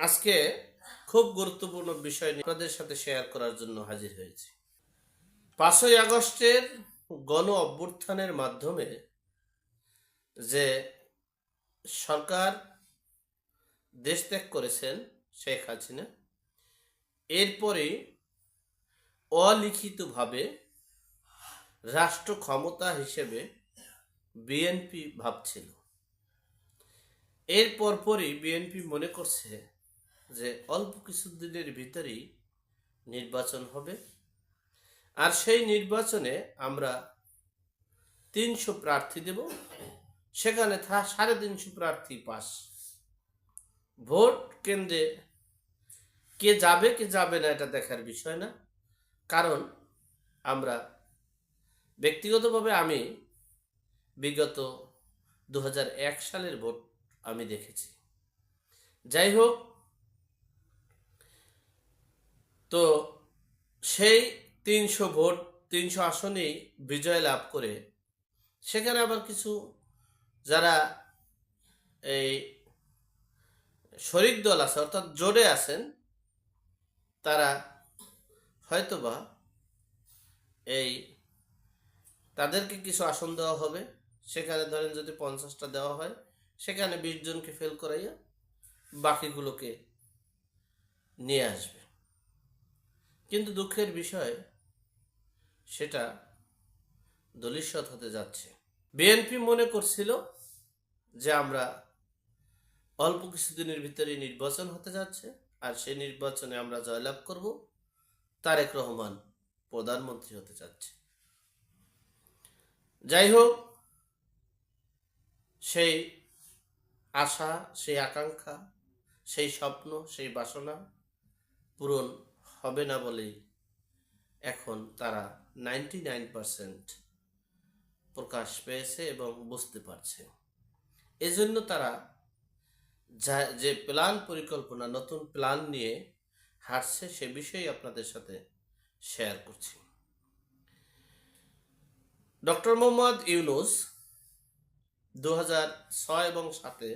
আজকে খুব গুরুত্বপূর্ণ বিষয় আপনাদের সাথে শেয়ার করার জন্য হাজির হয়েছি। পাঁচই আগস্টের গণ অভ্যুত্থানের মাধ্যমে যে সরকার দেশ ত্যাগ করেছেন শেখ হাসিনা এরপরেই অলিখিতভাবে রাষ্ট্র ক্ষমতা হিসেবে বিএনপি ভাবছিল। এর পরপরই বিএনপি মনে করছে যে অল্প কিছুদিনের ভিতরেই নির্বাচন হবে। আর সেই নির্বাচনে আমরা তিনশো প্রার্থী দেব। সেখানে থা সাড়ে তিনশো প্রার্থী পাস। ভোট কেন্দ্রে কে যাবে কে যাবে না, এটা দেখার বিষয় না। কারণ আমরা ব্যক্তিগতভাবে আমি বিগত দু হাজার এক সালের ভোট আমি দেখেছি। যাই হোক তো সেই তিনশো ভোট, তিনশো আসনেই বিজয় লাভ করে সেখানে আবার কিছু যারা এই শরিক দল আছে, অর্থাৎ জোরে আছেন, তারা হয়তোবা এই তাদেরকে কিছু আসন দেওয়া হবে। সেখানে ধরেন যদি পঞ্চাশটা দেওয়া হয়, সেখানে বিশ জনকে ফেল করাইয়া বাকিগুলোকে নিয়ে আসবে। কিন্তু দুঃখের বিষয় সেটা দলিষ্যৎ হতে যাচ্ছে। বিএনপি মনে করছিল যে আমরা অল্প কিছুদিনের ভিতরে নির্বাচন হতে যাচ্ছে, আর সেই নির্বাচনে আমরা জয়লাভ করব, তারেক রহমান প্রধানমন্ত্রী হতে যাচ্ছে। যাই হোক, সেই আশা, সেই আকাঙ্ক্ষা, সেই স্বপ্ন, সেই বাসনা পূরণ হবে না বলেই এখন তারা নাইনটি নাইন পারসেন্ট প্রকাশ পেয়েছে এবং বুঝতে পারছে। এজন্য তারা যা, যে প্ল্যান পরিকল্পনা, নতুন প্ল্যান নিয়ে হাঁটছে, সে বিষয়ে আপনাদের সাথে শেয়ার করছি। ডক্টর মোহাম্মদ ইউনুস দু ছয় এবং সাতে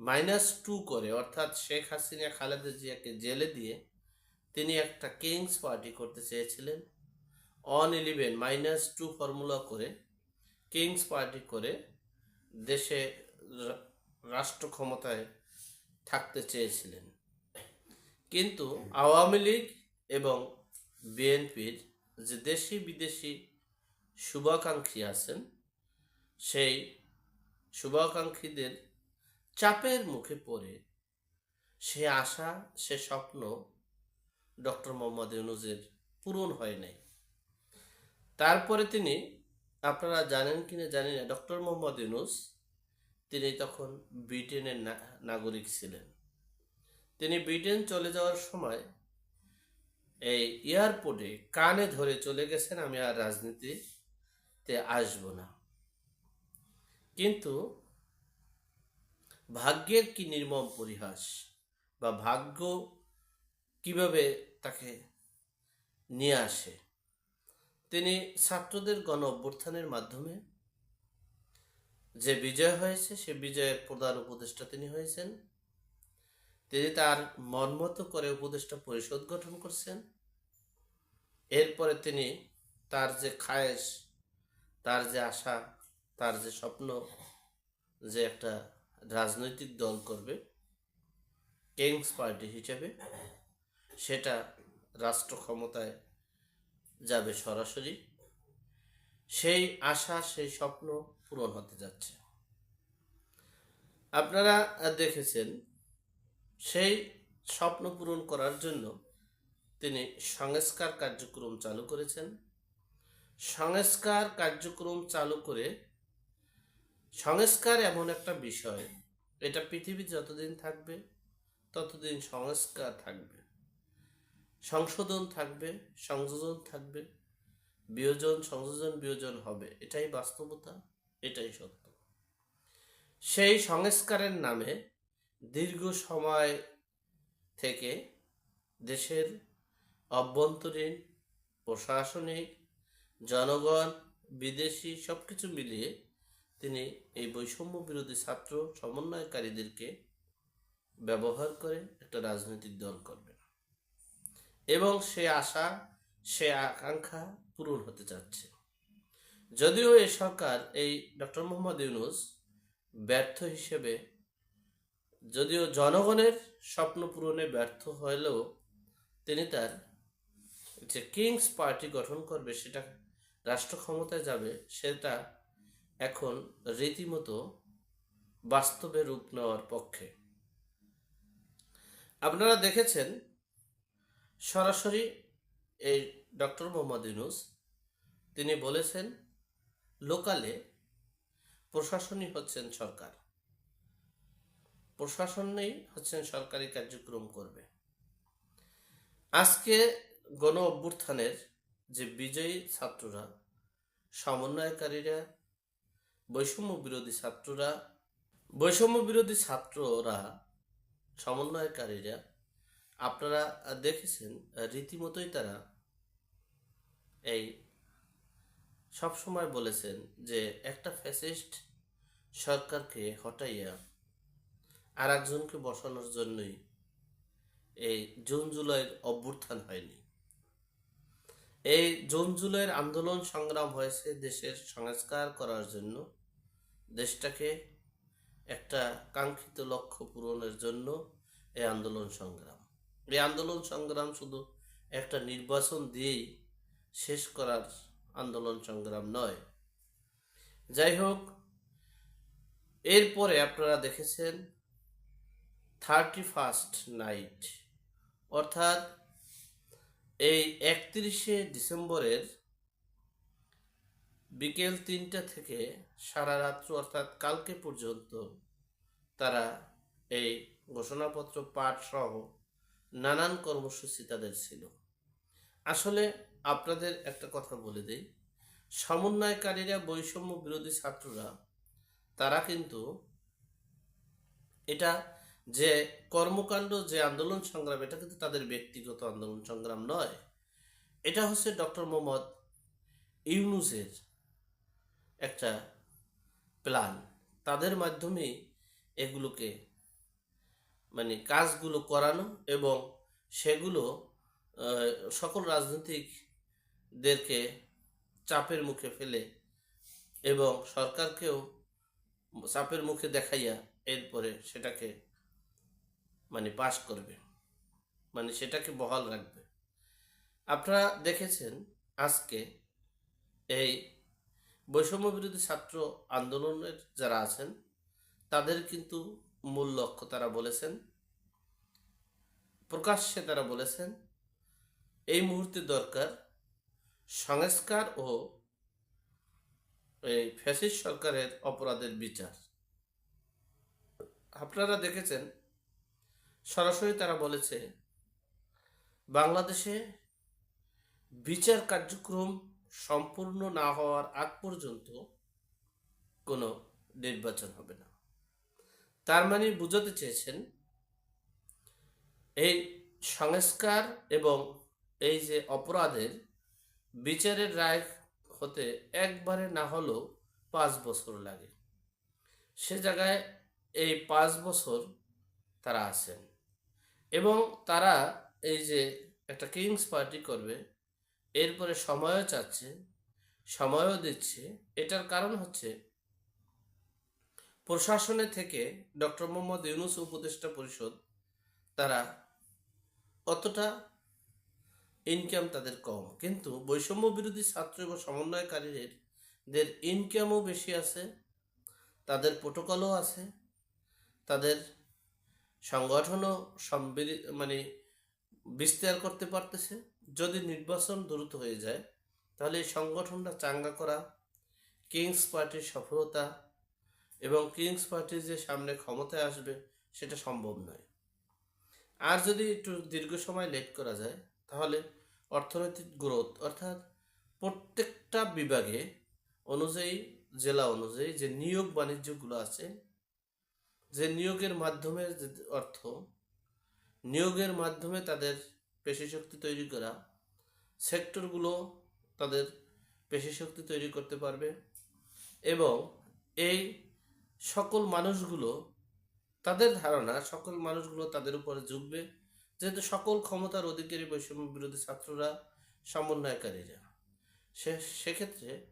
মাইনাস টু করে, অর্থাৎ শেখ হাসিনা, খালেদা জিয়াকে জেলে দিয়ে তিনি একটা কিংস পার্টি করতে চেয়েছিলেন। One eleven minus two formula করে কিংস পার্টি করে দেশে রাষ্ট্র ক্ষমতায় থাকতে চেয়েছিলেন। কিন্তু আওয়ামী লীগ এবং বিএনপির যে দেশি বিদেশি শুভাকাঙ্ক্ষী আছেন, সেই শুভাকাঙ্ক্ষীদের চাপের মুখে পড়ে সে আশা, সে স্বপ্ন ডক্টর মোহাম্মদ ইউনুজের পূরণ হয় নাই। তারপরে তিনি, আপনারা জানেন কি না জানি না, ডক্টর মোহাম্মদ ইউনুস, তিনি তখন ব্রিটেনের নাগরিক ছিলেন। তিনি ব্রিটেন চলে যাওয়ার সময় এই এয়ারপোর্টে কানে ধরে চলে গেছেন, আমি আর রাজনীতিতে আসব না। কিন্তু ভাগ্যের কি নির্মম পরিহাস বা ভাগ্য কীভাবে তাকে নিয়ে আসে? তিনি ছাত্রদের গণ অভ্যুত্থানের মাধ্যমে যে বিজয় হয়েছে, সে বিজয়ের প্রধান উপদেষ্টা তিনি হয়েছেন। তিনি তার মনমতো করে উপদেষ্টা পরিষদ গঠন করছেন। এরপরে তিনি তার যে খায়েশ, তার যে আশা, তার যে স্বপ্ন, যে একটা রাজনৈতিক দল করবে, কিংস পার্টি হিসেবে সেটা রাষ্ট্র ক্ষমতায় যাবে সরাসরি, সেই আশা, সেই স্বপ্ন পূরণ হতে যাচ্ছে। আপনারা দেখেছেন, সেই স্বপ্ন পূরণ করার জন্য তিনি সংস্কার কার্যক্রম চালু করেছেন। সংস্কার কার্যক্রম চালু করে, সংস্কার এমন একটা বিষয়, এটা পৃথিবী যতদিন থাকবে, ততদিন সংস্কার থাকবে। সংশোধন থাকবে, সংযোজন থাকবে, বিয়োজন, সংযোজন, বিয়োজন হবে। এটাই বাস্তবতা, এটাই সত্য। সেই সংস্কারের নামে দীর্ঘ সময় থেকে দেশের অভ্যন্তরীণ, প্রশাসনিক, জনগণ, বিদেশি সব কিছু মিলিয়ে তিনি এই বৈষম্য বিরোধী ছাত্র সমন্বয়কারীদেরকে ব্যবহার করে একটা রাজনৈতিক দল করবে এবং সে আশা, সে আকাঙ্ক্ষা পূরণ হতে যাচ্ছে। যদিও এই সরকার, এই ডক্টর মোহাম্মদ ইউনুস ব্যর্থ হিসেবে, যদিও জনগণের স্বপ্ন পূরণে ব্যর্থ হলেও তিনি তার যে কিংস পার্টি গঠন করবে, সেটা রাষ্ট্র ক্ষমতায় যাবে, সেটা এখন রীতিমতো বাস্তবে রূপ নেওয়ার পক্ষে। আপনারা দেখেছেন সরাসরি এই ডক্টর মোহাম্মদ ইউনুস, তিনি বলেছেন, লোকালে প্রশাসনই হচ্ছেন সরকার। প্রশাসনই হচ্ছেন সরকারি কার্যক্রম করবে। আজকে গণ অভ্যুত্থানের যে বিজয়ী ছাত্ররা, সমন্বয়কারীরা, বৈষম্য বিরোধী ছাত্ররা, বৈষম্য বিরোধী ছাত্ররা, সমন্বয়কারীরা আপনারা দেখেছেন রীতিমতোই তারা এই সব সময় বলেছেন যে একটা ফ্যাসিস্ট সরকারকে হটাইয়া আর একজনকে বসানোর জন্যই এই জুন জুলাইয়ের অভ্যুত্থান হয়নি। এই জুন জুলাইয়ের আন্দোলন সংগ্রাম হয়েছে দেশের সংস্কার করার জন্য, দেশটাকে একটা কাঙ্ক্ষিত লক্ষ্য পূরণের জন্য এই আন্দোলন সংগ্রাম। এই আন্দোলন সংগ্রাম শুধু একটা নির্বাচন দিয়েই শেষ করার আন্দোলন সংগ্রাম নয়। যাই হোক, এরপরে আপনারা দেখেছেন থার্টি ফার্স্ট নাইট। অর্থাৎ এই একত্রিশে ডিসেম্বরের বিকেল তিনটা থেকে সারা রাত্র, অর্থাৎ কালকে পর্যন্ত, তারা এই ঘোষণাপত্র পাঠ সহ নানান কর্মসূচি তাদের ছিল। আসলে আপনাদের একটা কথা বলে দেই। সমন্বয়কারীরা বৈষম্য বিরোধী ছাত্ররা, তারা কিন্তু এটা যে কর্মকাণ্ড, যে আন্দোলন সংগ্রাম, এটা কিন্তু তাদের ব্যক্তিগত আন্দোলন সংগ্রাম নয়। এটা হচ্ছে ডক্টর মোহাম্মদ ইউনুসের একটা প্ল্যান। তাদের মাধ্যমে এগুলোকে মানে কাজগুলো করানো এবং সেগুলো সকল রাজনৈতিকদেরকে চাপের মুখে ফেলে এবং সরকারকেও চাপের মুখে দেখাইয়া এরপরে সেটাকে মানে পাশ করবে মানে সেটাকে বহাল রাখবে। আপনারা দেখেছেন আজকে এই বৈষম্য বিরোধী ছাত্র আন্দোলনের যারা আছেন, তাদের কিন্তু মূল লক্ষ্য তারা বলেছেন, প্রকাশ্যে তারা বলেছেন, এই মুহূর্তে দরকার সংস্কার ও এই ফ্যাসিস্ট সরকারের অপরাধের বিচার। আপনারা দেখেছেন, সরাসরি তারা বলেছে, বাংলাদেশে বিচার কার্যক্রম সম্পূর্ণ না হওয়ার আগ পর্যন্ত কোনো নির্বাচন হবে না। তার মানে বুঝাতে চেয়েছেন, এই সংস্কার এবং এই যে অপরাধের বিচারের রায় হতে একবারে না হলেও পাঁচ বছর লাগে। সে জায়গায় এই পাঁচ বছর তারা আছেন এবং তারা এই যে একটা কিংস পার্টি করবে, এরপরে সময়ও চাচ্ছে, সময়ও দিচ্ছে, এটার কারণ হচ্ছে প্রশাসনে থেকে ডক্টর মোহাম্মদ ইউনুস উপদেষ্টা পরিষদ, তারা অতটা ইনকাম তাদের কম। কিন্তু বৈষম্য বিরোধী ছাত্র এবং সমন্বয়কারীদের দের ইনকামও বেশি আছে, তাদের প্রোটোকলও আছে, তাদের সংগঠনও মানে বিস্তার করতে পারতেছে। যদি নির্বাচন দ্রুত হয়ে যায়, তাহলে এই সংগঠনটা চাঙ্গা করা কিংস পার্টির সফলতা এবং কিংস পার্টি যে সামনে ক্ষমতায় আসবে, সেটা সম্ভব নয়। আর যদি একটু দীর্ঘ সময় লেট করা যায়, তাহলে অর্থনৈতিক গ্রোথ, অর্থাৎ প্রত্যেকটা বিভাগে অনুযায়ী, জেলা অনুযায়ী যে নিয়োগ বাণিজ্যগুলো আছে, যে নিয়োগের মাধ্যমে অর্থ, নিয়োগের মাধ্যমে তাদের পেশিশক্তি তৈরি করা, সেক্টরগুলো তাদের পেশিশক্তি তৈরি করতে পারবে এবং এই সকল মানুষগুলো, তাদের ধারণা সকল মানুষগুলো তাদের উপরে ঝুঁকবে। যেহেতু সকল ক্ষমতার অধিকারী বৈষম্য বিরোধী ছাত্ররা সমন্বয়কারীরা। সে, সেক্ষেত্রে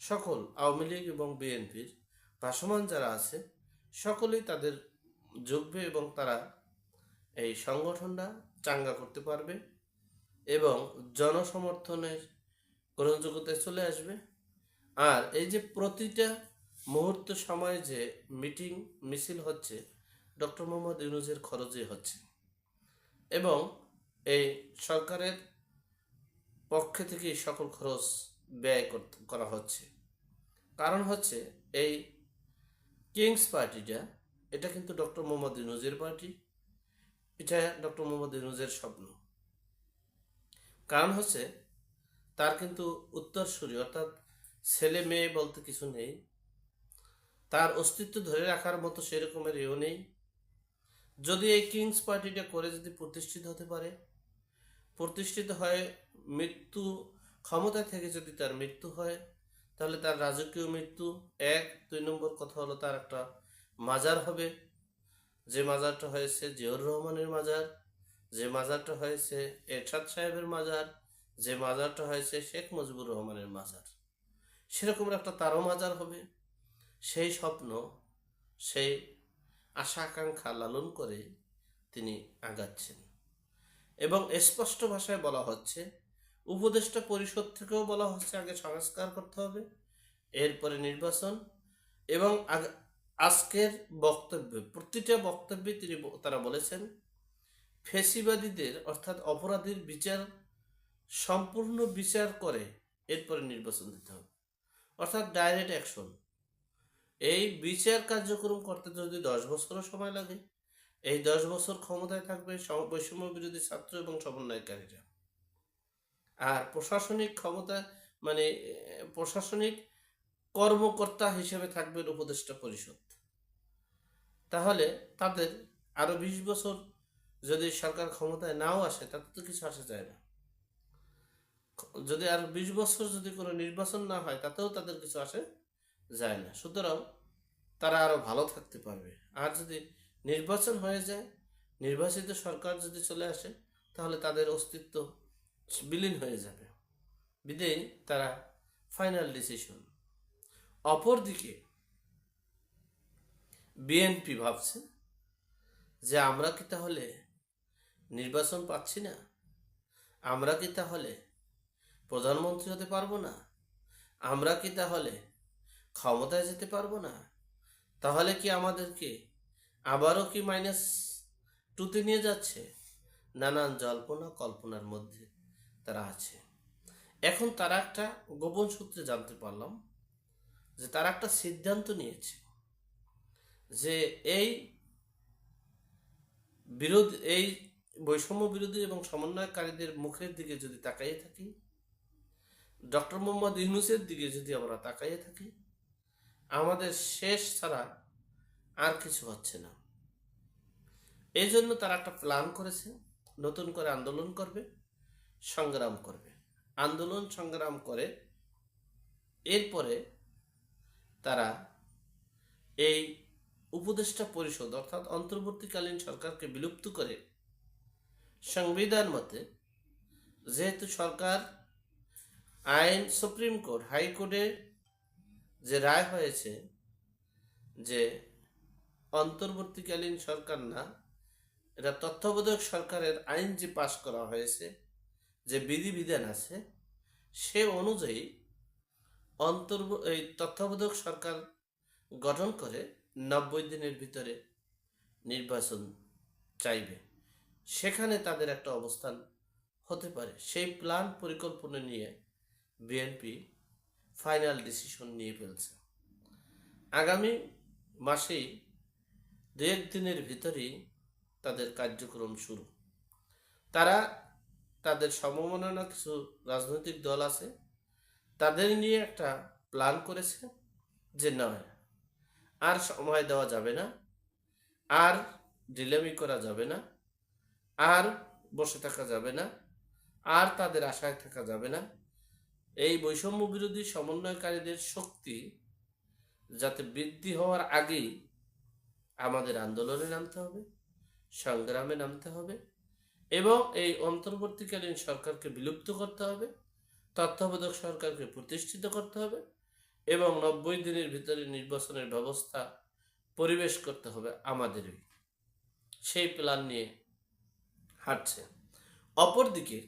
সকল আওয়ামী লীগ এবং বিএনপির ভাসমান যারা আছে, সকলেই তাদের যোগবে এবং তারা এই সংগঠনটা চাঙ্গা করতে পারবে এবং জনসমর্থনের গ্রহণযোগ্যতায় চলে আসবে। আর এই যে প্রতিটা মুহূর্ত সময় যে মিটিং, মিছিল হচ্ছে, ডক্টর মোহাম্মদ ইউনুজের খরচে হচ্ছে। এবং এই সরকারের পক্ষে থেকে সকল খরচ ব্যয় করা হচ্ছে। কারণ হচ্ছে এই কিংস পার্টিটা, এটা কিন্তু ডক্টর মোহাম্মদ ইউনুজের পার্টি, এটা ডক্টর মোহাম্মদ ইউনুজের স্বপ্ন। কারণ হচ্ছে তার কিন্তু উত্তরসূরি, অর্থাৎ ছেলে মেয়ে বলতে কিছু নেই তার অস্তিত্ব ধরে রাখার মতো সেরকমের এও নেই। যদি এই কিংস পার্টিটা করে যদি প্রতিষ্ঠিত হতে পারে, প্রতিষ্ঠিত হয় মৃত্যু ক্ষমতা থেকে যদি তার মৃত্যু হয়, তাহলে তার রাজকীয় মৃত্যু এক, দুই নম্বর কথা হলো তার একটা মাজার হবে। যে মাজারটা হয়েছে জিয়র রহমানের মাজার, যে মাজারটা হয়েছে এরশাদ সাহেবের মাজার, যে মাজারটা হয়েছে শেখ মুজিবুর রহমানের মাজার। সেরকম একটা তারও মাজার হবে। সেই স্বপ্ন, সেই আশা আকাঙ্ক্ষা লালন করে তিনি আগাচ্ছেন। এবং স্পষ্ট ভাষায় বলা হচ্ছে, উপদেষ্টা পরিষদ থেকেও বলা হচ্ছে আগে সংস্কার করতে হবে, এরপরে নির্বাচন এবং আজকের বক্তব্যে, প্রতিটা বক্তব্যে তিনি তারা বলেছেন, ফেসিবাদীদের অর্থাৎ অপরাধীর বিচার, সম্পূর্ণ বিচার করে এরপরে নির্বাচন দিতে হবে। অর্থাৎ ডাইরেক্ট অ্যাকশন এই বিচার কার্যক্রম করতে যদি দশ বছরও সময় লাগে, এই দশ বছর ক্ষমতায় থাকবে বৈষম্য বিরোধী ছাত্র এবং সমন্বয়কারীরা। আর প্রশাসনিক ক্ষমতা মানে প্রশাসনিক কর্মকর্তা হিসেবে থাকবেন উপদেষ্টা পরিষদ। তাহলে তাদের আরও বিশ বছর যদি সরকার ক্ষমতায় নাও আসে, তাতে তো কিছু আসা যায় না। যদি আর বিশ বছর যদি কোনো নির্বাচন না হয়, তাতেও তাদের কিছু আসে যায় না। সুতরাং তারা আরও ভালো থাকতে পারবে। আর যদি নির্বাচন হয়ে যায়, নির্বাচিত সরকার যদি চলে আসে, তাহলে তাদের অস্তিত্ব বিলীন হয়ে যাবে। বিদেয় তারা ফাইনাল ডিসিশন অপরদিকে বিএনপি ভাবছে যে আমরা কি তাহলে নির্বাচন পাচ্ছি না? আমরা কি তাহলে প্রধানমন্ত্রী হতে পারব না? আমরা কি তাহলে ক্ষমতায় যেতে পারব না? তাহলে কি আমাদেরকে আবারও কি মাইনাস টুতে নিয়ে যাচ্ছে? নানান জল্পনা কল্পনার মধ্যে তারা আছে। এখন তারা একটা গোপন সূত্রে জানতে পারলাম যে তারা একটা সিদ্ধান্ত নিয়েছে যে এই বিরোধ, এই বৈষম্য বিরোধী এবং সমন্বয়কারীদের মুখের দিকে যদি তাকাইয়ে থাকি ডক্টর মোহাম্মদ ইউনুসের দিকে যদি আমরা তাকাইয়ে থাকি আমাদের শেষ ছাড়া আর কিছু হচ্ছে না। এই জন্য তারা একটা প্ল্যান করেছে, নতুন করে আন্দোলন করবে, সংগ্রাম করবে। আন্দোলন সংগ্রাম করে এরপরে তারা এই উপদেষ্টা পরিষদ অর্থাৎ অন্তর্বর্তীকালীন সরকারকে বিলুপ্ত করে সংবিধান মতে যেহেতু সরকার, আইন, সুপ্রিম কোর্ট হাইকোর্টের যে রায় হয়েছে যে অন্তর্বর্তীকালীন সরকার না, এটা তত্ত্বাবধায়ক সরকারের আইন যে পাশ করা হয়েছে, যে বিধিবিধান আছে, সে অনুযায়ী অন্তর্ব, এই তত্ত্বাবধায়ক সরকার গঠন করে নব্বই দিনের ভিতরে নির্বাচন চাইবে। সেখানে তাদের একটা অবস্থান হতে পারে। সেই প্ল্যান পরিকল্পনা নিয়ে বিএনপি ফাইনাল ডিসিশন নিয়ে ফেলছে। আগামী মাসেই দু এক দিনের ভিতরেই তাদের কার্যক্রম শুরু। তারা তাদের সমমনা কিছু রাজনৈতিক দল আছে, তাদের নিয়ে একটা প্ল্যান করেছে যে নয় আর সময় দেওয়া যাবে না, আর ডিলেমি করা যাবে না, আর বসে থাকা যাবে না, আর তাদের আশায় থাকা যাবে না। এই বৈষম্য বিরোধী সমন্বয়কারীদের শক্তি যাতে বৃদ্ধি হওয়ার আগেই আমাদের আন্দোলনে নামতে হবে, সংগ্রামে নামতে হবে এবং এই অন্তর্বর্তীকালীন সরকারকে বিলুপ্ত করতে হবে, তত্ত্বাবধায়ক সরকারকে প্রতিষ্ঠিত করতে হবে এবং নব্বই দিনের ভিতরে নির্বাচনের ব্যবস্থা পরিবেশ করতে হবে আমাদেরই। সেই প্ল্যান নিয়ে হাঁটছে। অপরদিকে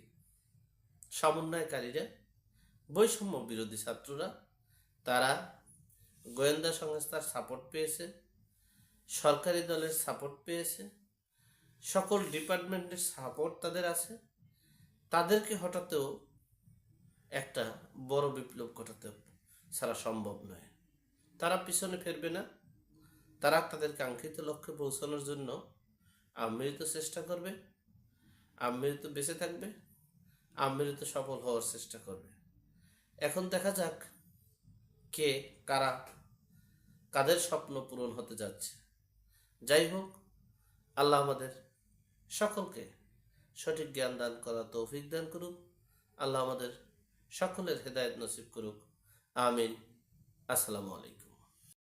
সমন্বয়কারীরা বৈষম্য বিরোধী ছাত্ররা, তারা গোয়েন্দা সংস্থার সাপোর্ট পেয়েছে, সরকারি দলের সাপোর্ট পেয়েছে, সকল ডিপার্টমেন্টের সাপোর্ট তাদের আছে। তাদেরকে হঠাতেও একটা বড় বিপ্লব ঘটাতে ছাড়া সম্ভব নয়। তারা পিছনে ফিরবে না। তারা তাদের কাঙ্ক্ষিত লক্ষ্যে পৌঁছানোর জন্য আমৃত চেষ্টা করবে। আমৃত বেঁচে থাকবে। আমৃত সফল হওয়ার চেষ্টা করবে। এখন দেখা যাক কে কারা, কাদের স্বপ্ন পূরণ হতে যাচ্ছে। যাই হোক, আল্লাহ আমাদের সকলকে সঠিক জ্ঞান দান করা তৌফিক দান করুক। আল্লাহ আমাদের সকলের হেদায়ত নসিব করুক। আমিন। আসসালামু আলাইকুম।